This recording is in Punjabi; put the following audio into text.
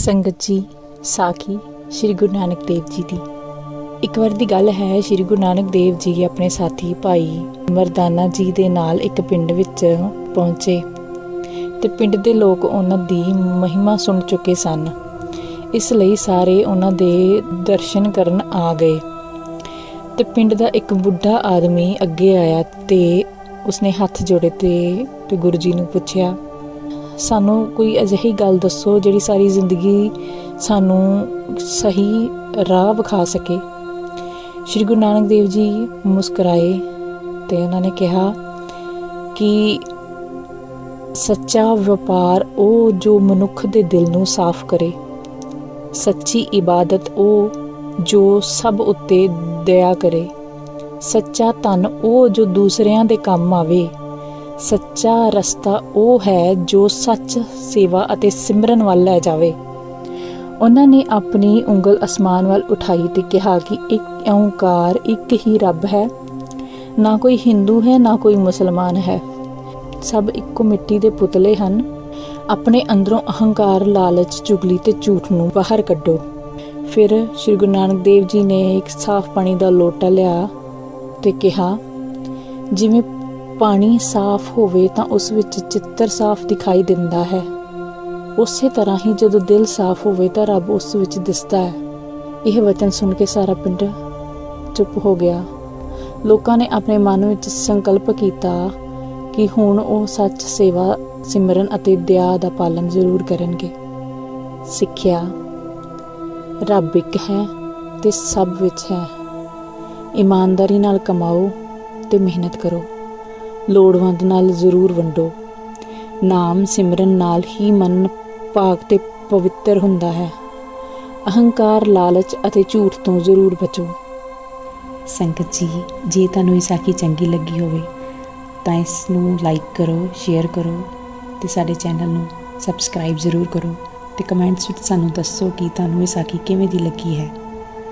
ਸੰਗਤ ਜੀ, ਸਾਖੀ ਸ੍ਰੀ ਗੁਰੂ ਨਾਨਕ ਦੇਵ ਜੀ ਦੀ। ਇੱਕ ਵਾਰ ਦੀ ਗੱਲ ਹੈ, ਸ੍ਰੀ ਗੁਰੂ ਨਾਨਕ ਦੇਵ ਜੀ ਆਪਣੇ ਸਾਥੀ ਭਾਈ ਮਰਦਾਨਾ ਜੀ ਦੇ ਨਾਲ ਇੱਕ ਪਿੰਡ ਵਿੱਚ ਪਹੁੰਚੇ। ਤੇ ਪਿੰਡ ਦੇ ਲੋਕ ਉਹਨਾਂ ਦੀ ਮਹਿਮਾ ਸੁਣ ਚੁੱਕੇ ਸਨ। ਇਸ ਲਈ ਸਾਰੇ ਉਹਨਾਂ ਦੇ ਦਰਸ਼ਨ ਕਰਨ ਆ ਗਏ। ਤੇ ਪਿੰਡ ਦਾ ਇੱਕ ਬੁੱਢਾ ਆਦਮੀ ਅੱਗੇ ਆਇਆ ਤੇ ਉਸਨੇ ਹੱਥ ਜੋੜੇ ਤੇ ਤੇ ਗੁਰੂ ਜੀ ਨੂੰ ਪੁੱਛਿਆ ਸਾਨੂੰ ਕੋਈ ਅਜਿਹੀ ਗੱਲ ਦੱਸੋ ਜਿਹੜੀ ਸਾਰੀ ਜ਼ਿੰਦਗੀ ਸਾਨੂੰ ਸਹੀ ਰਾਹ ਵਿਖਾ ਸਕੇ। ਸ਼੍ਰੀ ਗੁਰੂ ਨਾਨਕ ਦੇਵ ਜੀ ਮੁਸਕਰਾਏ ਤੇ ਉਹਨਾਂ ਨੇ ਕਿਹਾ ਕਿ ਸੱਚਾ ਵਪਾਰ ਉਹ ਜੋ ਮਨੁੱਖ ਦੇ ਦਿਲ ਨੂੰ ਸਾਫ਼ ਕਰੇ। ਸੱਚੀ ਇਬਾਦਤ ਉਹ ਜੋ ਸਭ ਉੱਤੇ ਦਇਆ ਕਰੇ। ਸੱਚਾ ਧਨ ਉਹ ਜੋ ਦੂਸਰਿਆਂ ਦੇ ਕੰਮ ਆਵੇ। ਸੱਚਾ ਰਸਤਾ ਉਹ ਹੈ ਜੋ ਸੱਚ, ਸੇਵਾ ਅਤੇ ਸਿਮਰਨ ਵੱਲ ਲੈ ਜਾਵੇ। ਉਹਨਾਂ ਨੇ ਆਪਣੀ ਉਂਗਲ ਅਸਮਾਨ ਵੱਲ ਉਠਾਈ ਤੇ ਕਿਹਾ ਕਿ ਇੱਕ ਓੰਕਾਰ ਇੱਕ ਹੀ ਰੱਬ ਹੈ। ਨਾ ਕੋਈ ਹਿੰਦੂ ਹੈ, ਨਾ ਕੋਈ ਮੁਸਲਮਾਨ ਹੈ। ਸਭ ਇੱਕੋ ਮਿੱਟੀ ਦੇ ਪੁਤਲੇ ਹਨ। ਆਪਣੇ ਅੰਦਰੋਂ ਅਹੰਕਾਰ, ਲਾਲਚ, ਚੁਗਲੀ ਤੇ ਝੂਠ ਨੂੰ ਬਾਹਰ ਕੱਢੋ। ਫਿਰ ਸ਼੍ਰੀ ਗੁਰੂ ਨਾਨਕ ਦੇਵ ਜੀ ਨੇ ਇੱਕ ਸਾਫ਼ ਪਾਣੀ ਦਾ ਲੋਟਾ ਲਿਆ ਤੇ ਕਿਹਾ, ਜਿਵੇਂ ਪਾਣੀ ਸਾਫ਼ ਹੋਵੇ ਤਾਂ ਉਸ ਵਿੱਚ ਚਿੱਤਰ ਸਾਫ਼ ਦਿਖਾਈ ਦਿੰਦਾ ਹੈ। ਉਸੇ ਤਰ੍ਹਾਂ ਹੀ ਜਦੋਂ ਦਿਲ ਸਾਫ਼ ਹੋਵੇ ਤਾਂ ਰੱਬ ਉਸ ਵਿੱਚ ਦਿਸਦਾ ਹੈ। ਇਹ ਵਚਨ ਸੁਣ ਕੇ ਸਾਰਾ ਪਿੰਡ ਚੁੱਪ ਹੋ ਗਿਆ। ਲੋਕਾਂ ਨੇ ਆਪਣੇ ਮਨ ਵਿੱਚ ਸੰਕਲਪ ਕੀਤਾ ਕਿ ਹੁਣ ਉਹ ਸੱਚ ਸੇਵਾ ਸਿਮਰਨ ਅਤੇ ਦਇਆ ਦਾ ਪਾਲਣ ਜ਼ਰੂਰ ਕਰਨਗੇ। ਸਿੱਖਿਆ, ਰੱਬ ਇੱਕ ਹੈ ਤੇ ਸਭ ਵਿੱਚ ਹੈ। ਇਮਾਨਦਾਰੀ ਨਾਲ ਕਮਾਓ ਤੇ ਮਿਹਨਤ ਕਰੋ। ਲੋੜਵੰਦ ਨਾਲ ਜ਼ਰੂਰ ਵੰਡੋ। ਨਾਮ ਸਿਮਰਨ ਨਾਲ ਹੀ ਮਨ ਭਾਗ ਤੇ ਪਵਿੱਤਰ ਹੁੰਦਾ ਹੈ। ਅਹੰਕਾਰ, ਲਾਲਚ ਅਤੇ ਝੂਠ ਤੋਂ ਜ਼ਰੂਰ ਬਚੋ। ਸੰਗਤ ਜੀ, ਜੇ ਤੁਹਾਨੂੰ ਇਹ ਸਾਖੀ ਚੰਗੀ ਲੱਗੀ ਹੋਵੇ, ਤਾਂ ਇਸ ਨੂੰ ਲਾਈਕ ਕਰੋ ਸ਼ੇਅਰ ਕਰੋ ਤੇ ਸਾਡੇ ਚੈਨਲ ਨੂੰ ਸਬਸਕ੍ਰਾਈਬ ਜ਼ਰੂਰ ਕਰੋ ਤੇ ਕਮੈਂਟਸ ਵਿੱਚ ਸਾਨੂੰ ਦੱਸੋ ਕਿ ਤੁਹਾਨੂੰ ਇਹ ਸਾਖੀ ਕਿਵੇਂ ਦੀ ਲੱਗੀ ਹੈ।